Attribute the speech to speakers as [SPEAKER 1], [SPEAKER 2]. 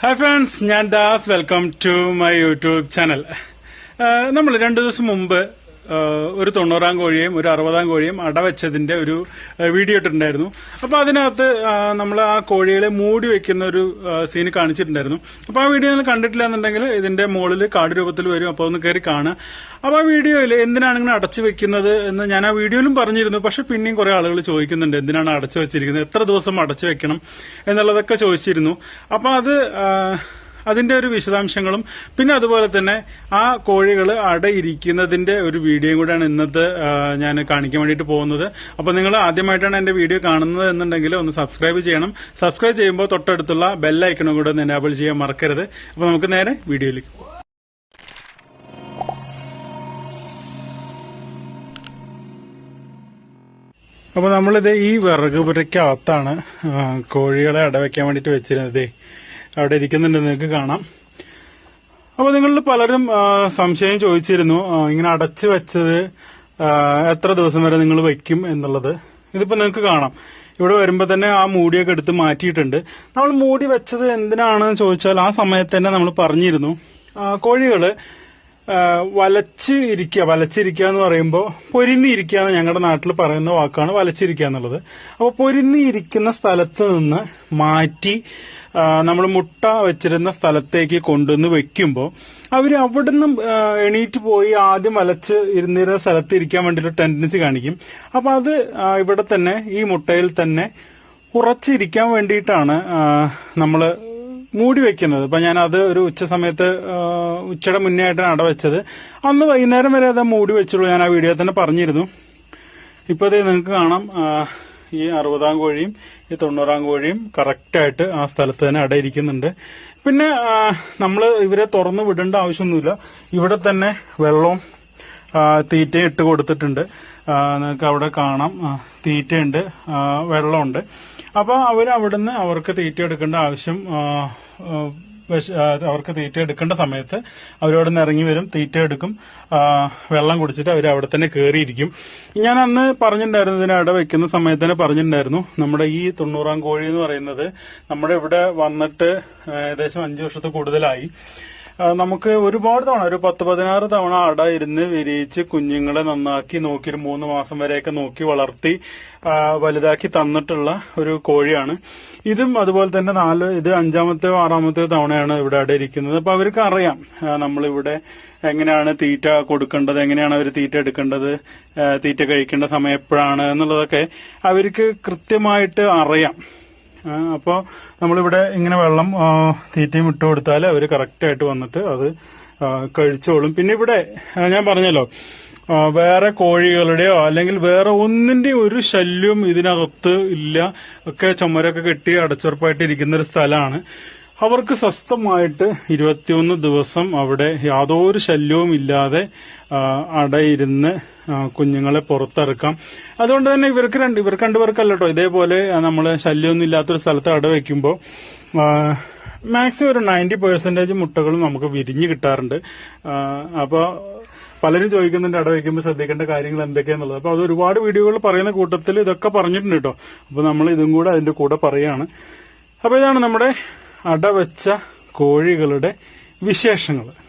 [SPEAKER 1] Hi friends ഞാൻ Das. Welcome to my YouTube channel നമ്മൾ രണ്ടു ദിവസം മുമ്പ് ഒരു തൊണ്ണൂറാം കോഴിയും ഒരു അറുപതാം കോഴിയും അടവെച്ചതിന്റെ ഒരു വീഡിയോ ഇട്ടിട്ടുണ്ടായിരുന്നു. അപ്പൊ അതിനകത്ത് നമ്മൾ ആ കോഴികളെ മൂടി വെക്കുന്ന ഒരു സീൻ കാണിച്ചിട്ടുണ്ടായിരുന്നു. അപ്പൊ ആ വീഡിയോ നിങ്ങൾ കണ്ടിട്ടില്ല എന്നുണ്ടെങ്കിൽ ഇതിന്റെ മുകളിൽ കാട് രൂപത്തിൽ വരും. അപ്പൊ ഒന്ന് കയറി കാണുക. അപ്പൊ ആ വീഡിയോയിൽ എന്തിനാണ് ഇങ്ങനെ അടച്ചു വെക്കുന്നത് എന്ന് ഞാൻ ആ വീഡിയോയിലും പറഞ്ഞിരുന്നു. പക്ഷെ പിന്നെയും കുറെ ആളുകൾ ചോദിക്കുന്നുണ്ട് എന്തിനാണ് അടച്ചു വെച്ചിരിക്കുന്നത്? എത്ര ദിവസം അടച്ചു വെക്കണം എന്നുള്ളതൊക്കെ ചോദിച്ചിരുന്നു. അപ്പൊ അത് അതിന്റെ ഒരു വിശദാംശങ്ങളും. പിന്നെ അതുപോലെ തന്നെ ആ കോഴികൾ അടയിരിക്കുന്നതിന്റെ ഒരു വീഡിയോയും കൂടെയാണ് ഇന്നത്തെ ഞാൻ കാണിക്കാൻ വേണ്ടിയിട്ട് പോകുന്നത്. അപ്പൊ നിങ്ങൾ ആദ്യമായിട്ടാണ് എന്റെ വീഡിയോ കാണുന്നത് എന്നുണ്ടെങ്കിൽ ഒന്ന് സബ്സ്ക്രൈബ് ചെയ്യണം. സബ്സ്ക്രൈബ് ചെയ്യുമ്പോൾ തൊട്ടടുത്തുള്ള ബെല്ലൈക്കണും കൂടെ ഒന്ന് എനാബിൾ ചെയ്യാൻ മറക്കരുത്. അപ്പൊ നമുക്ക് നേരെ വീഡിയോയിലേക്ക് അപ്പൊ നമ്മളിത് ഈ വിറക് പുരയ്ക്കകത്താണ് കോഴികളെ അടവയ്ക്കാൻ വേണ്ടിയിട്ട് വെച്ചിരുന്നത്. അവിടെ ഇരിക്കുന്നുണ്ട്. നിങ്ങൾക്ക് കാണാം. അപ്പൊ നിങ്ങളിൽ പലരും സംശയം ചോദിച്ചിരുന്നു. ഇങ്ങനെ അടച്ചു വെച്ചത് എത്ര ദിവസം വരെ നിങ്ങൾ വയ്ക്കും എന്നുള്ളത്. ഇതിപ്പോ നിങ്ങൾക്ക് കാണാം. ഇവിടെ വരുമ്പോൾ തന്നെ ആ മൂടിയൊക്കെ എടുത്ത് മാറ്റിയിട്ടുണ്ട്. നമ്മൾ മൂടി വെച്ചത് എന്തിനാണെന്ന് ചോദിച്ചാൽ ആ സമയത്ത് തന്നെ നമ്മൾ പറഞ്ഞിരുന്നു. കോഴികൾ വലച്ച് ഇരിക്കുക. വലച്ചിരിക്കുക എന്ന് പറയുമ്പോൾ പൊരിന്നിരിക്കുക എന്ന് ഞങ്ങളുടെ നാട്ടിൽ പറയുന്ന വാക്കാണ് വലച്ചിരിക്കുക എന്നുള്ളത്. അപ്പോൾ പൊരിന്നിരിക്കുന്ന സ്ഥലത്ത് നിന്ന് മാറ്റി നമ്മൾ മുട്ട വെച്ചിരുന്ന സ്ഥലത്തേക്ക് കൊണ്ടുവന്ന് വെക്കുമ്പോൾ അവർ അവിടെ നിന്നും എണീറ്റ് പോയി ആദ്യം വലച്ച് ഇരുന്നിരുന്ന സ്ഥലത്ത് ഇരിക്കാൻ വേണ്ടിയിട്ട് ടെൻഡൻസി കാണിക്കും. അപ്പോൾ അത് ഇവിടെ തന്നെ ഈ മുട്ടയിൽ തന്നെ ഉറച്ചിരിക്കാൻ വേണ്ടിയിട്ടാണ് നമ്മൾ മൂടി വെക്കുന്നത്. ഇപ്പൊ ഞാൻ അത് ഒരു ഉച്ച സമയത്ത് ഉച്ചയുടെ മുന്നേ ആയിട്ടാണ് അടവെച്ചത് അന്ന് വൈകുന്നേരം വരെ അത് മൂടി വെച്ചുള്ളൂ. ഞാൻ ആ വീഡിയോ തന്നെ പറഞ്ഞിരുന്നു. ഇപ്പൊ ഇത് നിങ്ങൾക്ക് കാണാം ഈ അറുപതാം കോഴിയും ഈ തൊണ്ണൂറാം കോഴിയും കറക്റ്റായിട്ട് ആ സ്ഥലത്ത് തന്നെ അടയിരിക്കുന്നുണ്ട് പിന്നെ നമ്മൾ ഇവരെ തുറന്നു വിടേണ്ട ആവശ്യമൊന്നുമില്ല. ഇവിടെ തന്നെ വെള്ളവും തീറ്റയും ഇട്ട് കൊടുത്തിട്ടുണ്ട്. നിങ്ങൾക്ക് അവിടെ കാണാം. തീറ്റയുണ്ട് വെള്ളമുണ്ട്. അപ്പൊ അവർ അവിടുന്ന് അവർക്ക് തീറ്റ എടുക്കേണ്ട ആവശ്യം അവർക്ക് തീറ്റ എടുക്കേണ്ട സമയത്ത് അവരവിടെ നിന്ന് ഇറങ്ങി വരും തീറ്റ എടുക്കും വെള്ളം കുടിച്ചിട്ട് അവർ അവിടെ തന്നെ കയറിയിരിക്കും ഞാൻ അന്ന് പറഞ്ഞിട്ടുണ്ടായിരുന്നു ഇതിനെ വെക്കുന്ന സമയത്ത് തന്നെ പറഞ്ഞിട്ടുണ്ടായിരുന്നു നമ്മുടെ ഈ തൊണ്ണൂറാം കോഴി എന്ന് പറയുന്നത് നമ്മുടെ ഇവിടെ വന്നിട്ട് ഏകദേശം അഞ്ചു വർഷത്തിൽ കൂടുതലായി. നമുക്ക് ഒരുപാട് തവണ ഒരു പത്ത് പതിനാറ് തവണ അട ഇരുന്ന് വിരിയിച്ച് കുഞ്ഞുങ്ങളെ നന്നാക്കി നോക്കി ഒരു മൂന്ന് മാസം വരെയൊക്കെ നോക്കി വളർത്തി വലുതാക്കി തന്നിട്ടുള്ള ഒരു കോഴിയാണ്. ഇതും അതുപോലെ തന്നെ നാല് ഇത് അഞ്ചാമത്തെയോ ആറാമത്തെയോ തവണയാണ് ഇവിടെ അട ഇരിക്കുന്നത്. അപ്പൊ അവർക്ക് അറിയാം നമ്മളിവിടെ എങ്ങനെയാണ് തീറ്റ കൊടുക്കേണ്ടത് എങ്ങനെയാണ് അവർ തീറ്റ എടുക്കേണ്ടത് തീറ്റ കഴിക്കേണ്ട സമയം എപ്പോഴാണ് എന്നുള്ളതൊക്കെ അവർക്ക് കൃത്യമായിട്ട് അറിയാം. ആ, അപ്പോ നമ്മളിവിടെ ഇങ്ങനെ വെള്ളം തീറ്റയും ഇട്ട് കൊടുത്താൽ അവർ കറക്റ്റായിട്ട് വന്നിട്ട് അത് കഴിച്ചോളും. പിന്നെ ഇവിടെ ഞാൻ പറഞ്ഞല്ലോ വേറെ കോഴികളുടെയോ അല്ലെങ്കിൽ വേറെ ഒന്നിന്റെയും ഒരു ശല്യവും ഇതിനകത്ത് ഇല്ല. ഒക്കെ ചുമരൊക്കെ കെട്ടി അടച്ചുറപ്പായിട്ട് ഇരിക്കുന്ന ഒരു സ്ഥലമാണ്. അവർക്ക് സ്വസ്ഥമായിട്ട് ഇരുപത്തിയൊന്ന് ദിവസം അവിടെ യാതൊരു ശല്യവും ഇല്ലാതെ അടയിരുന്ന് കുഞ്ഞുങ്ങളെ പുറത്തിറക്കാം. അതുകൊണ്ട് തന്നെ ഇവർക്ക് രണ്ട് ഇവർക്ക് രണ്ടുപേർക്കല്ല കേട്ടോ ഇതേപോലെ നമ്മൾ ശല്യമൊന്നും ഇല്ലാത്തൊരു സ്ഥലത്ത് അട വയ്ക്കുമ്പോൾ മാക്സിമം ഒരു നയന്റി പെർസെന്റേജ് മുട്ടകളും നമുക്ക് വിരിഞ്ഞ് കിട്ടാറുണ്ട്. അപ്പോൾ പലരും ചോദിക്കുന്നുണ്ട് അട വയ്ക്കുമ്പോൾ ശ്രദ്ധിക്കേണ്ട കാര്യങ്ങൾ എന്തൊക്കെയാന്നുള്ളത്. അപ്പോൾ അത് ഒരുപാട് വീഡിയോകൾ പറയുന്ന കൂട്ടത്തിൽ ഇതൊക്കെ പറഞ്ഞിട്ടുണ്ട് കേട്ടോ അപ്പോൾ നമ്മൾ ഇതും കൂടെ അതിന്റെ കൂടെ പറയാണ്. അപ്പോൾ ഇതാണ് നമ്മുടെ അടവെച്ച കോഴികളുടെ വിശേഷങ്ങൾ.